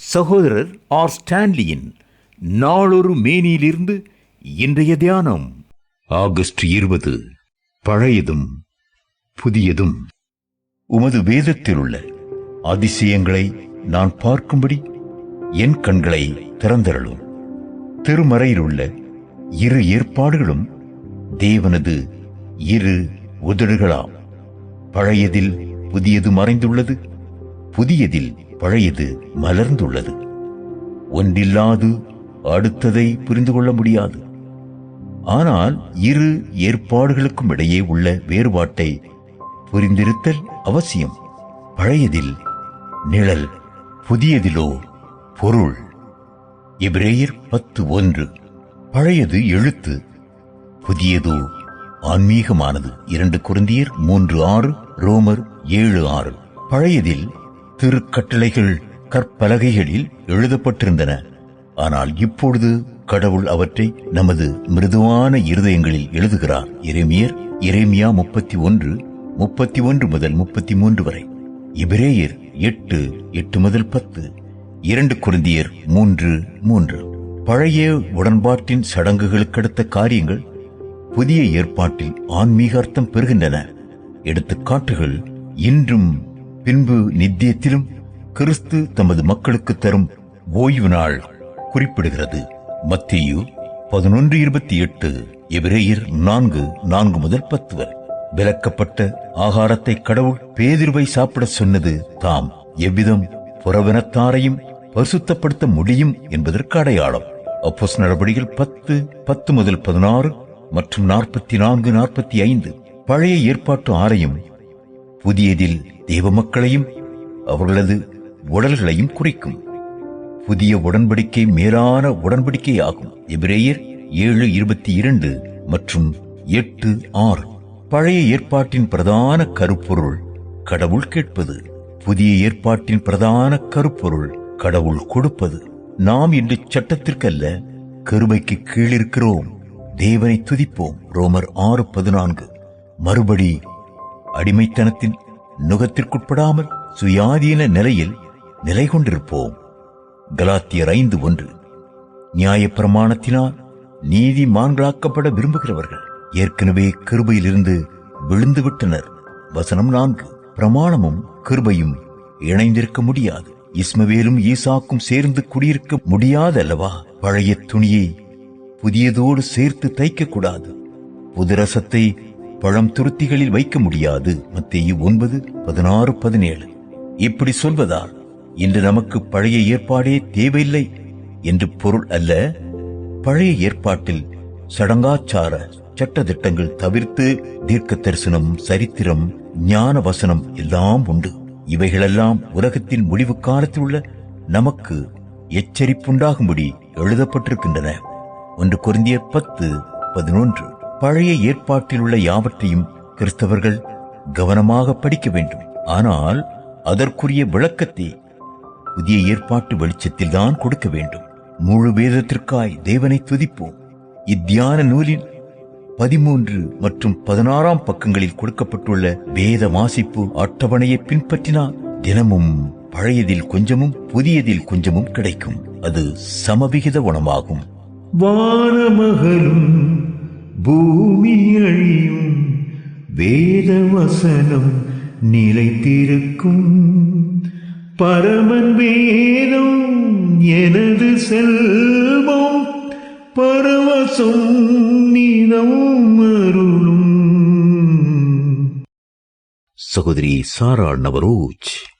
சகோதரர் ஆர் ஸ்டான்லியின் நாளொரு மேனியிலிருந்து இன்றைய தியானம். ஆகஸ்ட் இருபது. பழையதும் புதியதும். உமது வேதத்தில் உள்ள அதிசயங்களை நான் பார்க்கும்படி என் கண்களை திறந்தருளும். திருமறையில் உள்ள இரு ஏற்பாடுகளும் தேவனது இரு உதடுகளாம். பழையதில் புதியது மறைந்துள்ளது. புதியதில் பழையது மலர்ந்துள்ளது. ஒன்றில்லாது அடுத்ததை புரிந்து கொள்ள முடியாது. ஆனால் இரு ஏற்பாடுகளுக்கும் இடையே உள்ள வேறுபாட்டை புரிந்திருத்தல் அவசியம். பழையதில் நிழல் புதியதிலோ பொருள். எபிரேயர் பத்து ஒன்று. பழையது எழுத்து புதியதோ ஆன்மீகமானது. இரண்டு குருந்தியர் மூன்று ஆறு ரோமர் ஏழு ஆறு. பழையதில் திருக்கட்டளைகள் கற்பலகைகளில் எழுதப்பட்டிருந்தன. ஆனால் இப்பொழுது கடவுள் அவற்றை நமது மிருதுவான இருதயங்களில் எழுதுகிறார். இரேமியர் இரேமியா முப்பத்தி ஒன்று முப்பத்தி ஒன்று முதல் முப்பத்தி மூன்று வரை. இபிரேயர் எட்டு எட்டு முதல் பத்து. இரண்டு குருந்தியர் மூன்று மூன்று. பழைய உடன்பாட்டின் சடங்குகளுக்கடுத்த காரியங்கள் புதிய ஏற்பாட்டில் ஆன்மீக அர்த்தம் பெறுகின்றன. எடுத்துக்காட்டுகள் இன்றும் பின்பு நித்தியத்திலும் கிறிஸ்து தமது மக்களுக்கு தரும் ஓய்வு நாள் குறிப்பிடுகிறது. மத்தியு பதினொன்று இருபத்தி எட்டு எபிரேயர் நான்கு நான்கு முதல் பத்து வரை. விலக்கப்பட்ட ஆகாரத்தை கடவுள் பேதிருவை சாப்பிட சொன்னது தாம் எவ்விதம் புறவினத்தாரையும் பரிசுத்தப்படுத்த முடியும் என்பதற்கு அடையாளம். அப்போஸ் நடவடிக்கைகள் பத்து பத்து முதல் பதினாறு மற்றும் நாற்பத்தி நான்கு நாற்பத்தி ஐந்து. பழைய ஏற்பாட்டு ஆரையும் புதியதில் தேவ மக்களையும் அவர்களது உடல்களையும் குறிக்கும். புதிய உடன்படிக்கை மேலான உடன்படிக்கை ஆகும் எபிரேயர் ஏழு இருபத்தி இரண்டு மற்றும் எட்டு ஆறு. பழைய ஏற்பாட்டின் பிரதான கருப்பொருள் கடவுள் கேட்பது. புதிய ஏற்பாட்டின் பிரதான கருப்பொருள் கடவுள் கொடுப்பது. நாம் இன்று சட்டத்திற்கல்ல கருமைக்கு கீழிருக்கிறோம். தேவனை துதிப்போம். ரோமர் ஆறு பதினான்கு. மறுபடி அடிமைத்தனத்தின் நுகத்திற்குட்படாமல் சுயாதீன நிலையில் நிலை கொண்டிருப்போம். கலாத்தியர் ஐந்து ஒன்று. நியாயப்பிரமாணத்தினால் நீதிமான்களாக்கப்பட விரும்புகிறவர்கள் ஏற்கனவே கிருபையிலிருந்து விழுந்து விட்டனர் வசனம் நான்கு. பிரமாணமும் கிருபையும் இணைந்திருக்க முடியாது. இஸ்மவேலும் ஈசாக்கும் சேர்ந்து குடியிருக்க முடியாதல்லவா? பழைய துணியை புதியதோடு சேர்த்து தைக்க கூடாது புதுரசத்தை பழம் துருத்திகளில் வைக்க முடியாது. மத்தேயு ஒன்பது பதினாறு பதினேழு. இப்படி சொல்வதால் இன்று நமக்கு பழைய ஏற்பாடே தேவையில்லை என்று பொருள் அல்ல பழைய ஏற்பாட்டில் சடங்காச்சார சட்டத்திட்டங்கள் தவிர்த்து தீர்க்க தரிசனம் சரித்திரம் ஞான வசனம் எல்லாம் உண்டு. இவைகளெல்லாம் உலகத்தின் முடிவு காலத்தில் உள்ள நமக்கு எச்சரிப்புண்டாகும்படி எழுதப்பட்டிருக்கின்றன. ஒன்று குருந்திய பத்து பதினொன்று. பழைய ஏற்பாட்டில் உள்ள யாவற்றையும் கிறிஸ்தவர்கள் கவனமாக படிக்க வேண்டும். ஆனால் அதற்குரிய விளக்கத்தை புதிய ஏற்பாட்டு வெளிச்சத்தில் தான் கொடுக்க வேண்டும். முழு வேதத்திற்காய் தேவனை துதிப்போம். இத்தியான நூலின் பதிமூன்று மற்றும் பதினாறாம் பக்கங்களில் கொடுக்கப்பட்டுள்ள வேத வாசிப்பு அட்டவணையை பின்பற்றினால் தினமும் பழையதில் கொஞ்சமும் புதியதில் கொஞ்சமும் கிடைக்கும். அது சமவிகித உணமாகும் வானமகலும் பூமி அழியும் வேத வசனம் நிலைத்திருக்கும். பரமன் வேதம் எனது செல்வம் பரவசம் நீதம் அருளும். சகோதரி சாரா நவரோஜ்.